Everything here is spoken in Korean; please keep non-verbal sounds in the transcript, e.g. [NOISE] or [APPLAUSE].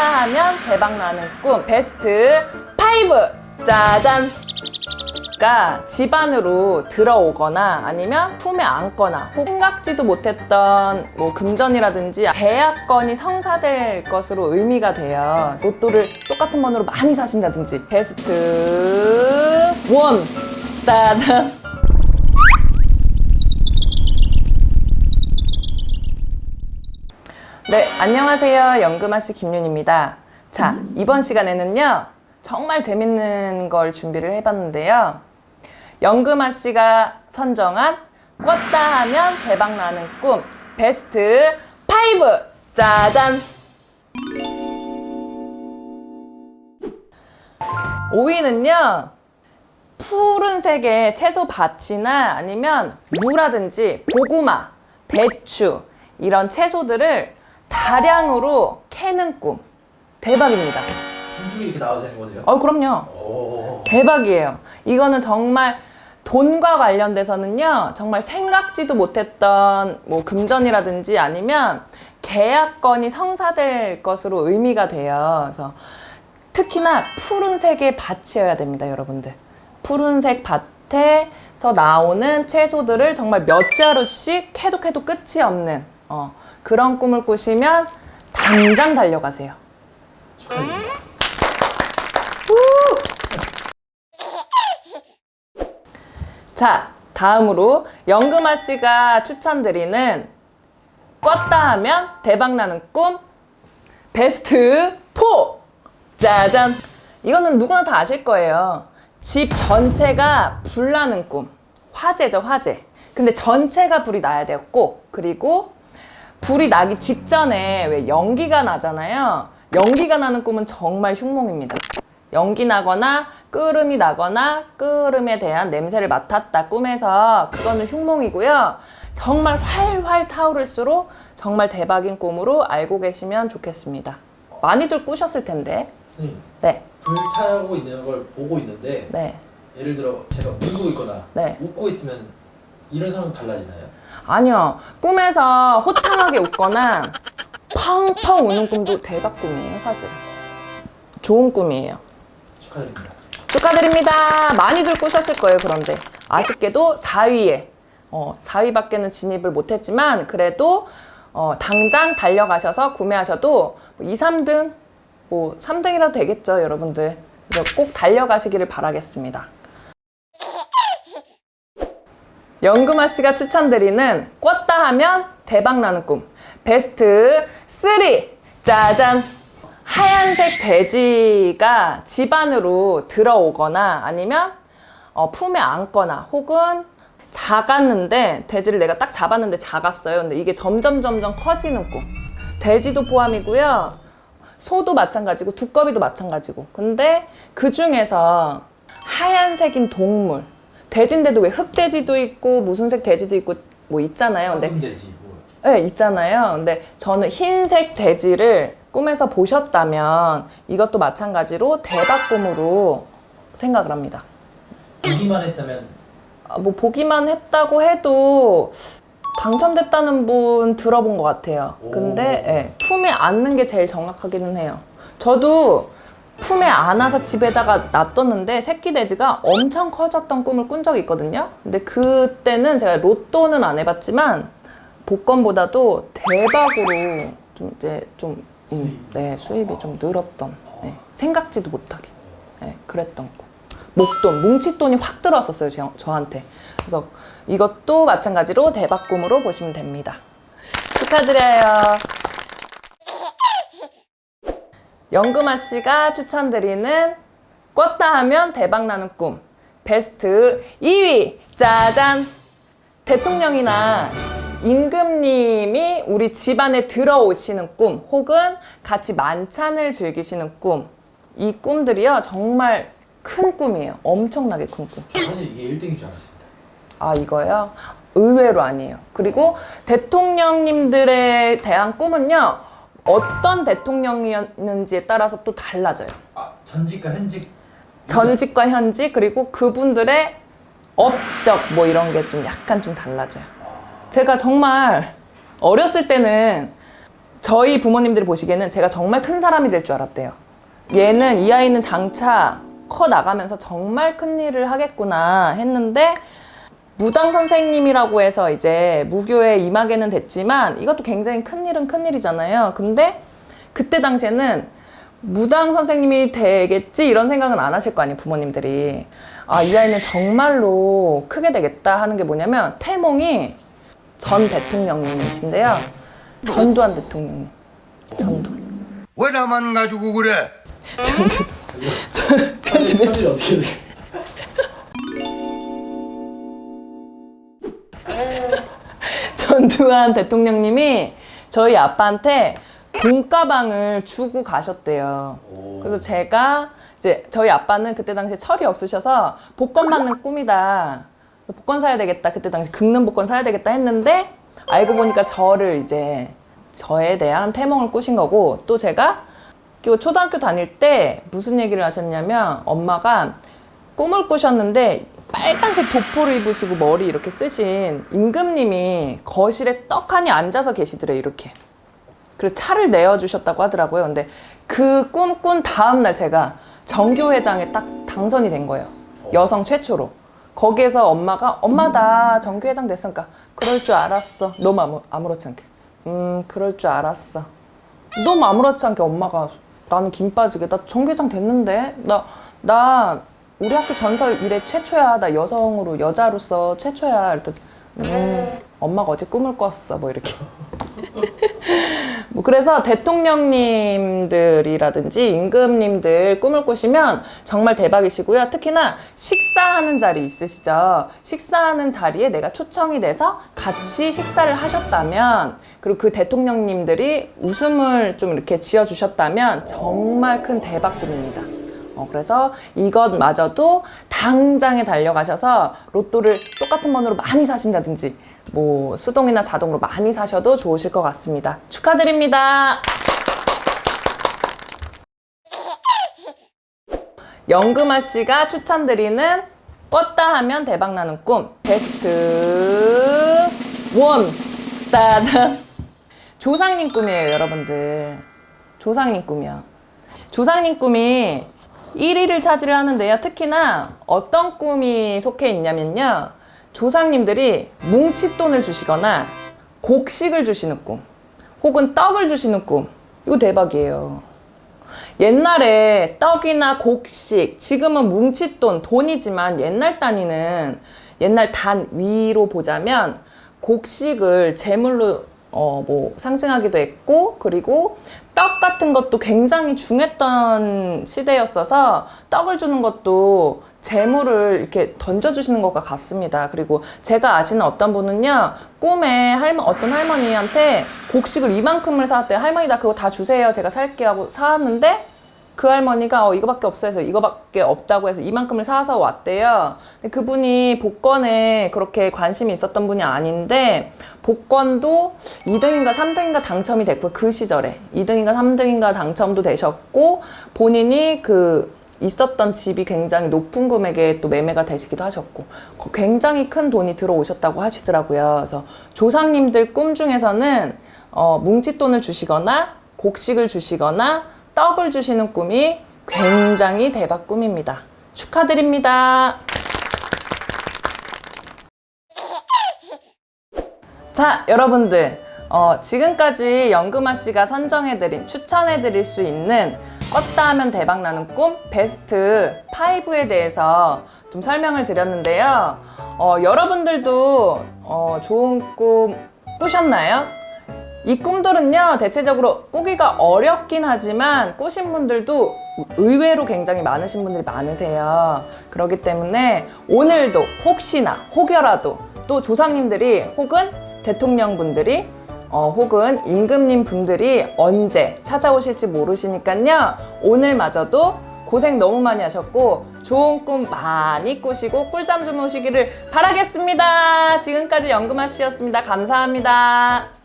하면 대박 나는 꿈. 베스트 5 짜잔. 가 집안으로 들어오거나 아니면 품에 안거나 혹 생각지도 못했던 뭐 금전이라든지 계약건이 성사될 것으로 의미가 돼요. 로또를 똑같은 번호로 많이 사신다든지. 베스트 원. 따단 네, 안녕하세요. 연금아씨 김윤입니다. 자, 이번 시간에는요, 정말 재밌는 걸 준비를 해봤는데요. 연금아씨가 선정한 껐다 하면 대박 나는 꿈 베스트 5! 짜잔! 5위는요, 푸른색의 채소 밭이나 아니면 무라든지 고구마, 배추 이런 채소들을 다량으로 캐는 꿈 대박입니다. 줄줄이 이렇게 나와도 되는 거죠? 어 그럼요. 오. 대박이에요. 이거는 정말 돈과 관련돼서는요, 정말 생각지도 못했던 뭐 금전이라든지 아니면 계약건이 성사될 것으로 의미가 돼요. 그래서 특히나 푸른색의 밭이어야 됩니다, 여러분들. 푸른색 밭에서 나오는 채소들을 정말 몇 자루씩 캐도 캐도 끝이 없는 어, 그런 꿈을 꾸시면 당장 달려가세요. 자, 다음으로 연금아 씨가 추천드리는 껐다 하면 대박나는 꿈 베스트 4! 짜잔! 이거는 누구나 다 아실 거예요. 집 전체가 불나는 꿈. 화재죠, 화재. 근데 전체가 불이 나야 꼭. 그리고 불이 나기 직전에 왜 연기가 나잖아요. 연기가 나는 꿈은 정말 흉몽입니다. 연기 나거나 끓음이 나거나 끓음에 대한 냄새를 맡았다 꿈에서 그거는 흉몽이고요. 정말 활활 타오를수록 정말 대박인 꿈으로 알고 계시면 좋겠습니다. 많이들 꾸셨을 텐데. 선생님, 네, 불 타고 있는 걸 보고 있는데 네, 예를 들어 제가 울고 있거나 네. 웃고 있으면 이런 상황 달라지나요? 아니요. 꿈에서 호탕하게 웃거나 펑펑 우는 꿈도 대박 꿈이에요, 사실. 좋은 꿈이에요. 축하드립니다. 축하드립니다. 많이들 꾸셨을 거예요, 그런데. 아쉽게도 4위에, 어, 4위밖에는 진입을 못했지만, 그래도, 어, 당장 달려가셔서 구매하셔도 2, 3등, 뭐, 3등이라도 되겠죠, 여러분들. 꼭 달려가시기를 바라겠습니다. 연금아 씨가 추천드리는 껐다 하면 대박 나는 꿈. 베스트 3! 짜잔! 하얀색 돼지가 집 안으로 들어오거나 아니면 어, 품에 안거나 혹은 작았는데 돼지를 내가 딱 잡았는데 작았어요. 근데 이게 점점 점점 커지는 꿈. 돼지도 포함이고요. 소도 마찬가지고 두꺼비도 마찬가지고. 근데 그 중에서 하얀색인 동물. 돼지인데도 왜 흑돼지도 있고 무슨 색 돼지도 있고 뭐 있잖아요. 근데 뭐. 네, 있잖아요. 근데 저는 흰색 돼지를 꿈에서 보셨다면 이것도 마찬가지로 대박 꿈으로 생각을 합니다. 보기만 했다면 아, 뭐 보기만 했다고 해도 당첨됐다는 분 들어본 것 같아요. 근데 오. 예, 품에 안는 게 제일 정확하기는 해요. 저도 품에 안아서 집에다가 놔뒀는데 새끼 돼지가 엄청 커졌던 꿈을 꾼 적이 있거든요. 근데 그때는 제가 로또는 안 해봤지만 복권보다도 대박으로 좀 이제 좀 음, 네, 수입이 좀 늘었던 네, 생각지도 못하게 네, 그랬던 꿈. 목돈, 뭉칫돈이 확 들어왔었어요, 저, 저한테. 그래서 이것도 마찬가지로 대박 꿈으로 보시면 됩니다. 축하드려요. 연금아 씨가 추천드리는 껐다 하면 대박 나는 꿈. 베스트 2위. 짜잔. 대통령이나 임금님이 우리 집안에 들어오시는 꿈, 혹은 같이 만찬을 즐기시는 꿈. 이 꿈들이요, 정말 큰 꿈이에요. 엄청나게 큰 꿈. 사실 이게 1등인 줄 알았습니다. 아, 이거요? 의외로 아니에요. 그리고 대통령님들에 대한 꿈은요, 어떤 대통령이었는지에 따라서 또 달라져요. 아 전직과 현직 전직과 현직, 그리고 그분들의 업적, 뭐 이런 게 좀 약간 좀 달라져요. 제가 정말 어렸을 때는 저희 부모님들이 보시기에는 제가 정말 큰 사람이 될 줄 알았대요. 얘는 이 아이는 장차 커 나가면서 정말 큰 일을 하겠구나 했는데 무당 선생님이라고 해서 이제 무교에 임하게는 됐지만 이것도 굉장히 큰 일은 큰 일이잖아요. 근데 그때 당시에는 무당 선생님이 되겠지 이런 생각은 안 하실 거 아니에요 부모님들이 아 이 아이는 정말로 크게 되겠다 하는 게 뭐냐면 태몽이 전 대통령님이신데요 전두환 대통령님 전두 왜 나만 가지고 그래? 전두 저 편집 편집에 편집 어떻게 돼? [LAUGHS] 전두환 대통령님이 저희 아빠한테 돈가방을 주고 가셨대요. 오. 그래서 제가 이제 저희 아빠는 그때 당시에 철이 없으셔서 복권 맞는 꿈이다. 복권 사야 되겠다. 그때 당시 긁는 복권 사야 되겠다 했는데 알고 보니까 저를 이제 저에 대한 태몽을 꾸신 거고 또 제가 그 초등학교 다닐 때 무슨 얘기를 하셨냐면 엄마가 꿈을 꾸셨는데 빨간색 도포를 입으시고 머리 이렇게 쓰신 임금님이 거실에 떡하니 앉아서 계시더래요 이렇게. 그래서 차를 내어주셨다고 하더라고요. 근데 그 꿈꾼 다음날 제가 정교회장에 딱 당선이 된 거예요. 여성 최초로. 거기에서 엄마가 엄마 나 정교회장 됐으니까 그럴 줄 알았어. 너무 아무, 아무렇지 않게 음 그럴 줄 알았어. 너무 아무렇지 않게 엄마가 나는 김 빠지게. 나 정교장 됐는데. 나 나 우리 학교 전설 이래 최초야 나 여성으로 여자로서 최초야 이랬더니 음 엄마가 어제 꿈을 꿨어 뭐 이렇게 [LAUGHS] 뭐 그래서 대통령님들이라든지 임금님들 꿈을 꾸시면 정말 대박이시고요. 특히나 식사하는 자리 있으시죠. 식사하는 자리에 내가 초청이 돼서 같이 식사를 하셨다면 그리고 그 대통령님들이 웃음을 좀 이렇게 지어주셨다면 정말 큰 대박 꿈입니다. 어, 그래서 이것마저도 당장에 달려가셔서 로또를 똑같은 번호로 많이 사신다든지 뭐 수동이나 자동으로 많이 사셔도 좋으실 것 같습니다. 축하드립니다. 영금아 씨가 추천드리는 껐다 하면 대박 나는 꿈 베스트 원 따단 조상님 꿈이에요 여러분들 조상님 꿈이요 조상님 꿈이 1위를 차지를 하는데요. 특히나 어떤 꿈이 속해 있냐면요. 조상님들이 뭉칫돈을 주시거나 곡식을 주시는 꿈, 혹은 떡을 주시는 꿈. 이거 대박이에요. 옛날에 떡이나 곡식, 지금은 뭉칫돈, 돈이지만 옛날 단위는 옛날 단 위로 보자면 곡식을 제물로 어, 뭐 상징하기도 했고 그리고 떡 같은 것도 굉장히 중했던 시대였어서 떡을 주는 것도 재물을 이렇게 던져주시는 것과 같습니다. 그리고 제가 아시는 어떤 분은요, 꿈에 할머, 어떤 할머니한테 곡식을 이만큼을 사왔대요. 할머니 나 그거 다 주세요. 제가 살게요 하고 사왔는데 그 할머니가 어, 이거밖에 없어 해서 이거밖에 없다고 해서 이만큼을 사서 왔대요. 근데 그분이 복권에 그렇게 관심이 있었던 분이 아닌데 복권도 2등인가 3등인가 당첨이 됐고 그 시절에 2등인가 3등인가 당첨도 되셨고 본인이 그 있었던 집이 굉장히 높은 금액에 또 매매가 되시기도 하셨고 거- 굉장히 큰 돈이 들어오셨다고 하시더라고요. 그래서 조상님들 꿈 중에서는 어, 뭉칫돈을 주시거나 곡식을 주시거나 떡을 주시는 꿈이 굉장히 대박 꿈입니다. 축하드립니다. 자, 여러분들. 어, 지금까지 연금아 씨가 선정해드린, 추천해드릴 수 있는 껐다 하면 대박 나는 꿈 베스트 5에 대해서 좀 설명을 드렸는데요. 어, 여러분들도 어, 좋은 꿈 꾸셨나요? 이 꿈들은요, 대체적으로 꾸기가 어렵긴 하지만 꾸신 분들도 의외로 굉장히 많으신 분들이 많으세요. 그렇기 때문에 오늘도 혹시나 혹여라도 또 조상님들이 혹은 대통령 분들이 어, 혹은 임금님 분들이 언제 찾아오실지 모르시니까요. 오늘마저도 고생 너무 많이 하셨고 좋은 꿈 많이 꾸시고 꿀잠 주무시기를 바라겠습니다. 지금까지 연금아 씨였습니다. 감사합니다.